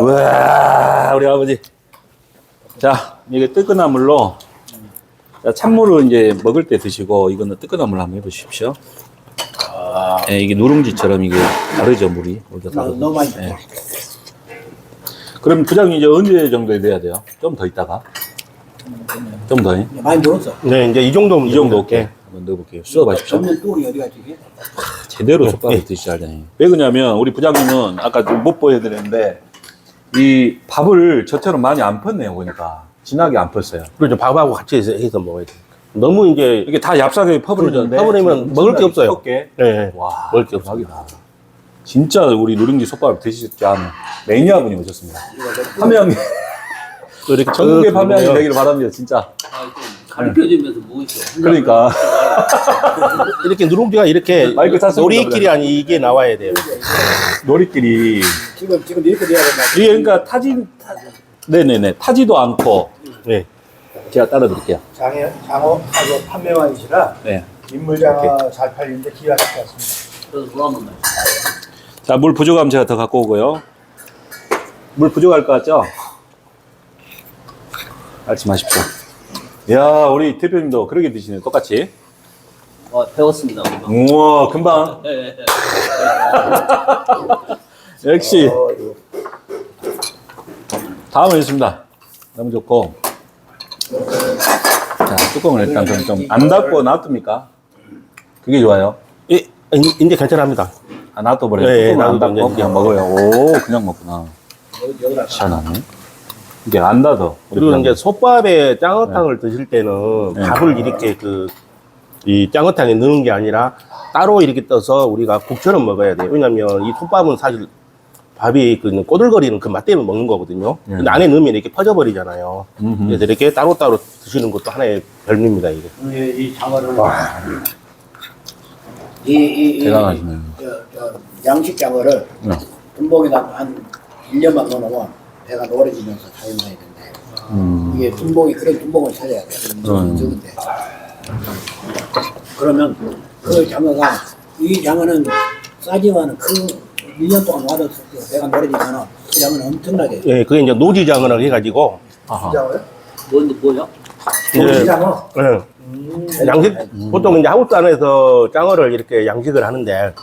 와 우리 아버지. 자 이게 뜨끈나물로 자, 찬물을 이제 먹을 때 드시고 이거는 뜨끈나물 한번 해보십시오. 예, 이게 누룽지처럼 이게 다르죠 물이. 우리가 나- 다르고. 너무 많이 예. 그럼 부장님 이제 언제 정도에 넣어야 돼요? 좀 더 있다가? 좀 더? 이 많이 늘었어. 네, 이제 이 정도면 정도 됩니다. 오케이. 한번 넣어볼게요. 쏟아봐십시오. 전면 뚜껑이 어디 갔지? 이게? 제대로 솥밥을 드시야 돼. 왜 그러냐면 우리 부장님은 아까 좀 못 보여드렸는데 이 밥을 저처럼 많이 안 폈네요 보니까 진하게 안 폈어요. 그렇죠. 밥하고 같이 해서, 해서 먹어야 돼. 너무 이제 이게 다 얍사하게 퍼부러졌는데 퍼버리면 먹을 게 없어요. 게 네, 와 먹을 게 없어. 대박이다. 진짜 우리 누룽지 드실 줄 아는 매니아분이 오셨습니다. 판매왕님 또 이렇게 전국의 먹으면 되기를 바랍니다 진짜. 가르쳐주면서 뭐 있어? 그러니까 이렇게 누룽지가 이렇게 마이크 찼습니다, 놀이끼리 아니 이게 나와야 돼요. 놀이끼리 지금 지금 이렇게 돼야 된다. 이게 그러니까 타지 네네네 타지도 않고 네. 제가 따라 드릴게요. 장애 장어 하고 판매왕이시라 네. 인물장어 잘 팔리는데 기가 막혔습니다. 그래서 뭐하면 나 자, 물 부족하면 제가 더 갖고 오고요. 물 부족할 것 같죠? 말씀하십시오. 야, 우리 대표님도 그렇게 드시네요. 똑같이. 어, 배웠습니다. 금방. 우와, 금방. 예, 예, 예. 역시. 어, 다음은 있습니다. 너무 좋고. 자, 뚜껑을 일단 좀, 좀 안 닫고 놔둡니까? 그게 좋아요. 예, 이- 이제 괜찮합니다. 아, 놔둬버려요. 네, 뚜껑을 안 닫고 그냥 먹어요. 오, 그냥 먹구나. 시원하네. 이게 안 닫어. 우리 그리고. 이제 솥밥에 짱어탕을 드실 때는 네. 밥을 이렇게 그, 이 짱어탕에 넣는 게 아니라 따로 이렇게 떠서 우리가 국처럼 먹어야 돼요. 왜냐면 이 솥밥은 사실 밥이 그 꼬들거리는 그 맛 때문에 먹는 거거든요. 네. 근데 안에 넣으면 이렇게 퍼져버리잖아요. 음흠. 그래서 이렇게 따로따로 드시는 것도 하나의 별미입니다, 이게. 이, 이 장어를 이, 이, 이 대단하시네요. 저, 저 양식 장어를 네. 분봉에다 한 1년만 넣어놓으면 배가 노래지면서 자연나야 된대. 음. 이게 분봉이 그런 분봉을 찾아야 돼. 음. 적은데. 그러면 그 장어가 이 장어는 싸지만은 그 1년 동안 와도 배가 노래지면은 그 장어는 엄청나게. 예, 그게 이제 노지장어라고 해가지고, 아하. 장어요? 뭔데 뭐야? 예. 장어. 예, 음. 양식, 보통 이제 한국 산에서 짱어를 이렇게 양식을 하는데,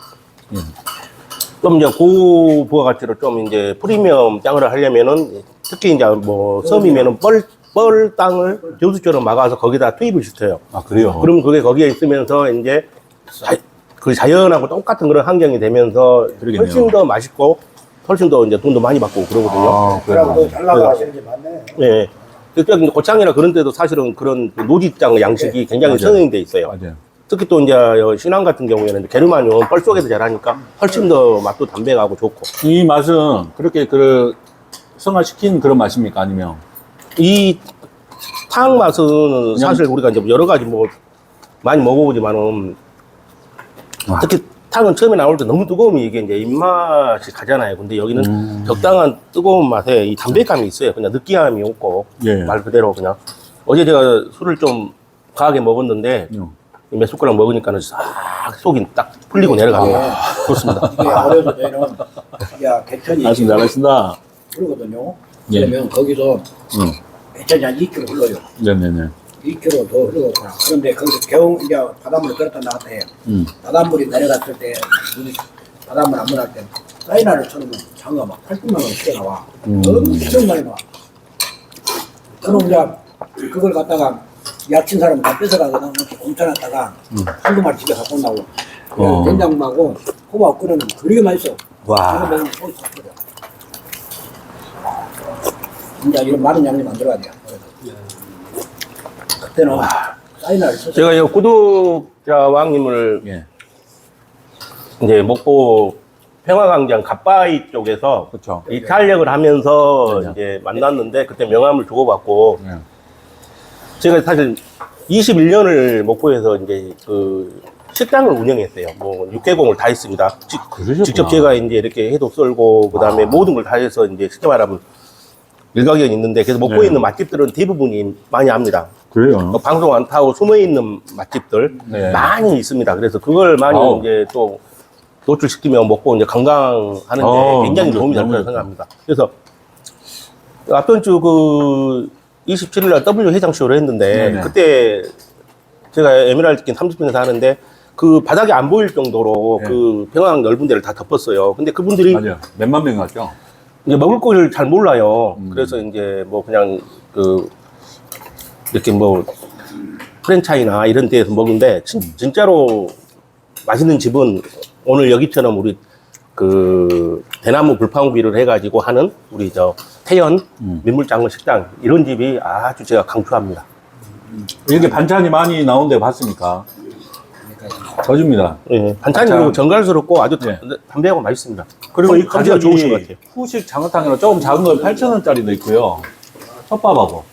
좀 이제 고부가 가치로 좀 이제 프리미엄 짱어를 하려면은, 특히 이제 뭐 섬이면은 뻘, 뻘 땅을 저수처럼 막아서 거기다 투입을 시켜요. 아, 그래요? 그러면 그게 거기에 있으면서 이제 자, 그 자연하고 똑같은 그런 환경이 되면서 그러겠네요. 훨씬 더 맛있고, 훨씬 더 이제 돈도 많이 받고 그러거든요. 아, 그래요? 잘 나가시는 게 많네. 예. 그러니까 이제 고창이나 그런 데도 사실은 그런 그 노지장 양식이 굉장히 맞아요. 성행돼 있어요. 맞아요. 특히 또 이제 신안 같은 경우에는 게르마늄 뻘 속에서 자라니까 훨씬 더 맛도 담백하고 좋고 이 맛은 그렇게 그 성화시킨 그런 맛입니까? 아니면? 이 탕 맛은 사실 우리가 이제 여러 가지 뭐 많이 먹어보지만은 아. 특히 탕은 처음에 나올 때 너무 뜨거우면 이게 이제 입맛이 가잖아요. 근데 여기는 음. 적당한 뜨거운 맛에 이 담백함이 있어요. 그냥 느끼함이 없고 예. 말 그대로 그냥 어제 제가 술을 좀 과하게 먹었는데 음. 이몇 숟가락 먹으니까는 싹 속이 딱 풀리고 내려갑니다. 그렇습니다. 이게 어려서 저희는 야 개천이 말씀 잘하신다. 그러거든요. 예. 그러면 거기서 음. 개천이 한 2km 흘러요. 네네네. 2km 더 흘러가구나. 그런데 거기서 개운 이제 바닷물을 들었다 나갔다 해요. 음. 바닷물이 내려갔을 때 물이 바닷물 안 물할 때 사이나를 쳐놓으면 장어가 막 80만 원 튀어나와. 음. 엄청 많이 나와. 그럼 이제 그걸 갖다가 약친 사람은 다 뺏어가거든. 옮겨놨다가 한두 마리 집에 갖고 온다고. 어. 된장하고 호박 끓여놓으면 그렇게 맛있어. 와. 먹으면 소스. 진짜 이런 많은 양념 돼요. 그래서. 그때는 쳐서 제가 이 구독자 왕님을 예. 이제 목포 평화광장 갓바위 쪽에서 그렇죠. 이 탄력을 하면서 네네. 이제 만났는데 그때 명함을 주고받고 예. 제가 사실 21년을 목포에서 이제 그 식당을 운영했어요. 뭐 육개공을 다 했습니다. 직, 그러셨구나. 직접 제가 이제 이렇게 해독 썰고 그다음에 모든 걸 다 해서 이제 쉽게 말하면 일가견이 있는데 그래서 목포에 네. 있는 맛집들은 대부분이 많이 압니다. 그래요? 어, 방송 안 타고 숨어 있는 맛집들 네. 많이 있습니다. 그래서 그걸 많이 아우. 이제 또 노출시키며 먹고 이제 건강하는데 어, 굉장히 너무 도움이 될 좋- 거라고 생각합니다. 그래서 앞전 주그 27일 날 W 회장 쇼를 했는데 네네. 그때 제가 에메랄드 킨 30분에서 하는데 그 바닥이 안 보일 정도로 네. 그 평양 넓은 데를 다 덮었어요. 근데 그분들이 맞아요. 몇만 명 갔죠? 이제 먹을 거를 잘 몰라요. 음. 그래서 이제 뭐 그냥 그 이렇게 뭐 프랜차이나 이런 데에서 먹는데 진, 음. 진짜로 맛있는 집은 오늘 여기처럼 우리 그 대나무 불판구이를 해가지고 하는 우리 저 태연 음. 민물장어 식당 이런 집이 아주 제가 강추합니다. 이렇게 반찬이 많이 나오는데 봤습니까? 더 줍니다. 예, 반찬이 반찬. 그리고 정갈스럽고 아주 네. 담- 담배하고 맛있습니다. 그리고 이 컴퓨터가 가격이 좋으신 것 같아요. 후식 장어탕이라 조금 작은 건 8,000원짜리도 있고요. 솥밥하고.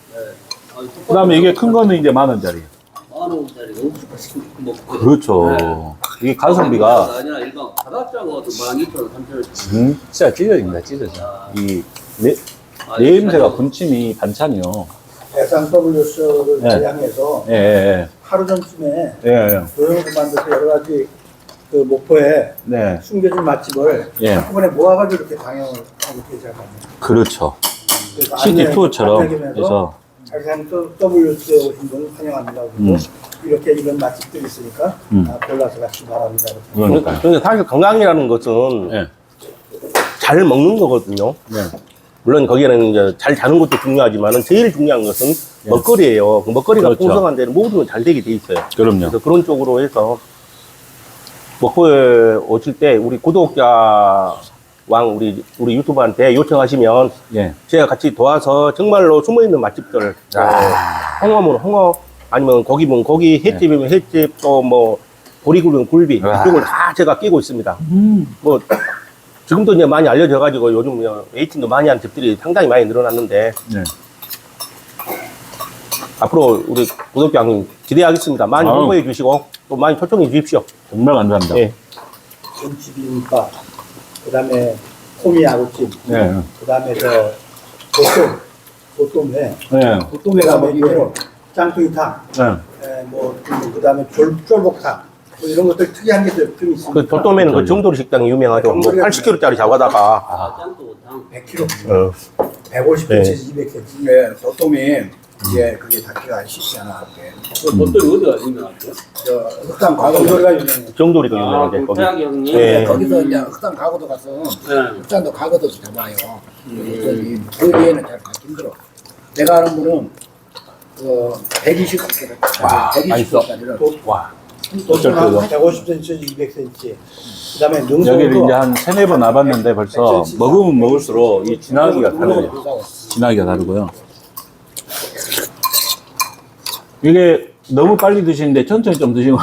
그 다음에 이게 큰 거는 이제 만 원짜리. 만 원짜리 너무 맛있게 먹고. 그렇죠. 네. 이게 가성비가 아니라 일반 바닷장어도 만 이천 원, 삼천 원. 진짜 찢어집니다, 찢어져. 이 내, 아, 냄새가 분침이 반찬이요. 대상 WS를 네. 대량해서 예, 예, 하루 전쯤에 예. 예, 도형을 만들어서 여러 가지 그 목포에 네. 숨겨진 맛집을 예. 한꺼번에 모아가지고 이렇게 방영을 하고 계시작합니다. 그렇죠. 그래서 시티 안내 투어처럼 안내기면서 해서. 자기상 WS에 오신 분을 환영합니다. 그리고 음. 이렇게 이런 맛집들이 있으니까 음. 아, 골라서 같이. 그러니까요. 그러니까 사실 건강이라는 것은 예. 잘 먹는 거거든요. 네. 물론 거기에는 이제 잘 자는 것도 중요하지만은 제일 중요한 것은 먹거리예요. 그 먹거리가 그렇죠. 풍성한 데는 모든 건잘 되게 돼 있어요. 그럼요. 그래서 그런 쪽으로 해서 먹고에 오실 때 우리 구독자 왕 우리 우리 유튜브한테 요청하시면 예. 제가 같이 도와서 정말로 숨어 있는 맛집들 아. 홍어면 홍어 아니면 고기면 고기 횟집이면 횟집 또 뭐 보리굴이면 굴비 와. 이런 걸 다 제가 끼고 있습니다. 뭐 지금도 이제 많이 알려져 가지고 요즘 웨이팅도 많이 하는 집들이 상당히 많이 늘어났는데 네. 앞으로 우리 구독자님 기대하겠습니다. 많이 아유. 홍보해 주시고 또 많이 초청해 주십시오. 정말 감사합니다. 예. 김치비빔밥, 그 다음에 호미 아구찜, 예. 그 다음에 저 보통, 보통회, 예. 보통회가 메뉴로 짱뚱이탕, 예. 에, 뭐, 그 다음에 쫄복탕, 뭐 이런 것들 특이한 게좀 있습니다. 그 도톰에는 그 정도리 식당이 유명하죠. 뭐 정도리가 80kg짜리 잡아다가 아, 짱도 탕. 100kg, 어, 150cm, 네. 200cm. 네, 보통이 이제 그게 닿기가 쉽지 않아. 그게. 그 보통이 어디가 유명하죠? 저 흑당 과거도가 유명해요. 정도리가 아, 유명하죠. 그 거기. 태양이 형님. 네. 거기서 이제 흑당 과거도 가서 네. 흑당도 과거도 잡아요. 저기 거기에는 잘 가기 힘들어. 내가 아는 분은 그 120kg, 와, 맛있어. 120kg짜리를 와. 도통하고 150cm, 200cm. 그다음에 능성도 여기를 이제 한 세네 번 와봤는데 벌써 먹으면 먹을수록 이 진하기가 다르네요. 진하기가 다르고요. 이게 너무 빨리 드시는데 천천히 좀 드시고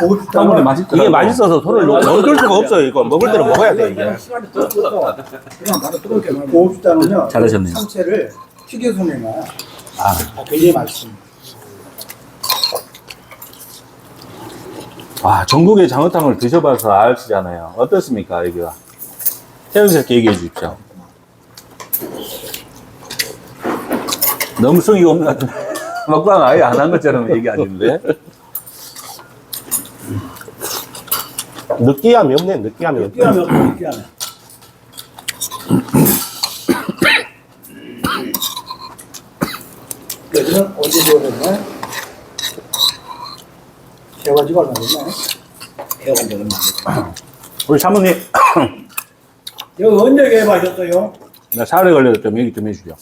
고급 한 번에 맛있더라고요. 이게 맛있어서 손을 얹을 수가 없어요. 이거 먹을 때는 먹어야 돼 이게. 시간이 더 끌어. 그냥 바로 뜨겁게 말고. 고급 식당은요. 잘하셨네요. 상체를 튀겨서 내놔. 아, 아, 굉장히 맛있습니다. 와, 전국의 장어탕을 드셔봐서 아시잖아요. 어떻습니까, 여기가? 태연스럽게 얘기해 주십시오. 너무 성의 없는 것 같은데. 먹방 아예 안 한 것처럼 얘기하시는데. 느끼함이 없네. 느끼함이 없네. 느끼하면 느끼하면. 여기는 언제 지어졌나? 개화지가 얼마 됐나? 개화지 얼마 됐나? 우리 사모님, 여기 언제 개화하셨어요? 나 살에 걸려서 좀 얘기 좀 해주죠.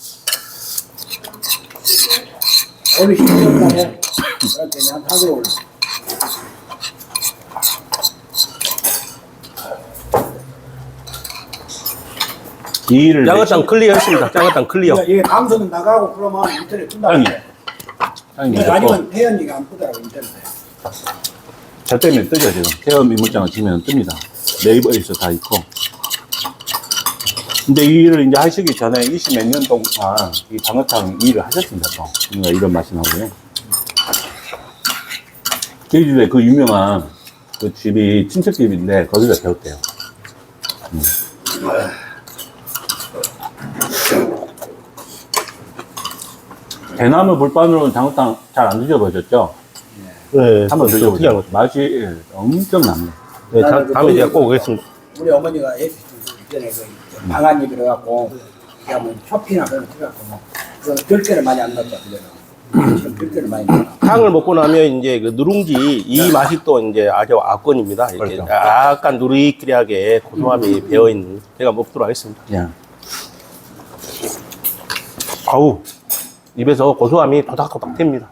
10년 만에 그렇게 한 하루 올라. 이 일을. 장어탕 클리어 했습니다. 장어탕 클리어. 이게 방송 나가고 그러면 인터넷 뜬다. 형님. 형님, 근데 자꾸 아직은 태연이가 안 뜨더라고 인터넷에. 저 때문에 뜨죠, 지금. 태연 민물장어 치면 뜹니다. 네이버에서 다 있고. 근데 이 일을 이제 하시기 전에 20 몇 년 동안 이 장어탕 일을 하셨습니다, 또. 그러니까 이런 맛이 나고요. 제주도에 그 유명한 그 집이 친척집인데 거기서 배웠대요. 음. 대나무 불판으로는 장어탕 잘 안 드셔보셨죠? 네. 한번 또 드셔보세요. 특이한 거. 맛이 엄청납니다. 네, 다, 나는 그 다음에 제가 꼭 오겠습니다. 우리 어머니가 해주신 전에 그 방안잎 이래갖고 그냥 뭐 쇼핑이나 그런 거 들어갖고 뭐 그런 별개를 많이 안 그래는 지금 별개를 많이 넣어. 탕을 먹고 나면 이제 그 누룽지 이 맛이 또 이제 아주 압권입니다. 이렇게 그렇죠. 약간 누리끼리하게 고소함이 배어 있는 제가 먹도록 하겠습니다. 예. 아우 입에서 고소함이 토닥토닥 됩니다.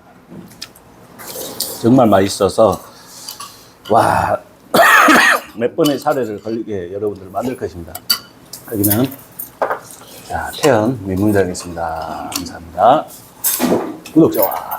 정말 맛있어서 와 몇 번의 사례를 걸리게 여러분들 만들 것입니다. 여기는 자 태연 민문장이었습니다. 감사합니다. 구독 좋아.